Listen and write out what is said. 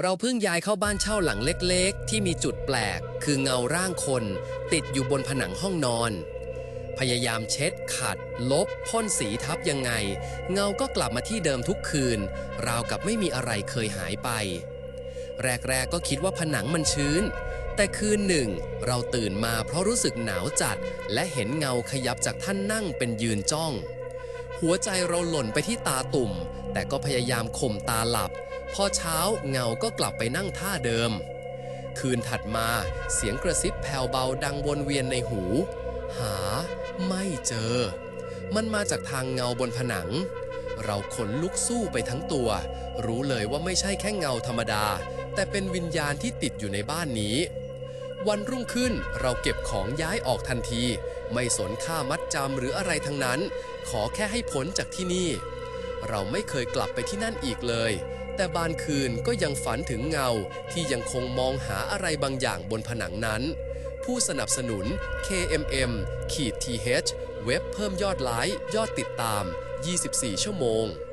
เราเพิ่งย้ายเข้าบ้านเช่าหลังเล็กๆ ที่มีจุดแปลก คือเงาร่างคน ติดอยู่บนผนังห้องนอน พยายามเช็ดขัด ลบพ่นสีทับยังไง เงาก็กลับมาที่เดิมทุกคืน ราวกับไม่มีอะไรเคยหายไป แรกๆก็คิดว่าผนังมันชื้น แต่คืนหนึ่ง เราตื่นมาเพราะรู้สึกหนาวจัด และเห็นเงาขยับจากท่านนั่งเป็นยืนจ้อง หัวใจเราหล่นไปที่ตาตุ่ม แต่ก็พยายามข่มตาหลับ พอเช้าเงาก็กลับไปนั่งท่าเดิม คืนถัดมาเสียงกระซิบแผ่วเบาดังวนเวียนในหู หาไม่เจอ มันมาจากทางเงาบนผนัง เราขนลุกสู้ไปทั้งตัว รู้เลยว่าไม่ใช่แค่เงาธรรมดา แต่เป็นวิญญาณที่ติดอยู่ในบ้านนี้ วันรุ่งขึ้นเราเก็บของย้ายออกทันที ไม่สนค่ามัดจำหรืออะไรทั้งนั้น ขอแค่ให้พ้นจากที่นี่ เราไม่เคยกลับไปที่นั่นอีกเลย แต่บานคืนก็ยังฝันถึงเงาที่ยังคงมองหาอะไรบางอย่างบนผนังนั้น ผู้สนับสนุน KMM ขีด TH เว็บเพิ่มยอดไลค์ยอดติดตาม 24 ชั่วโมง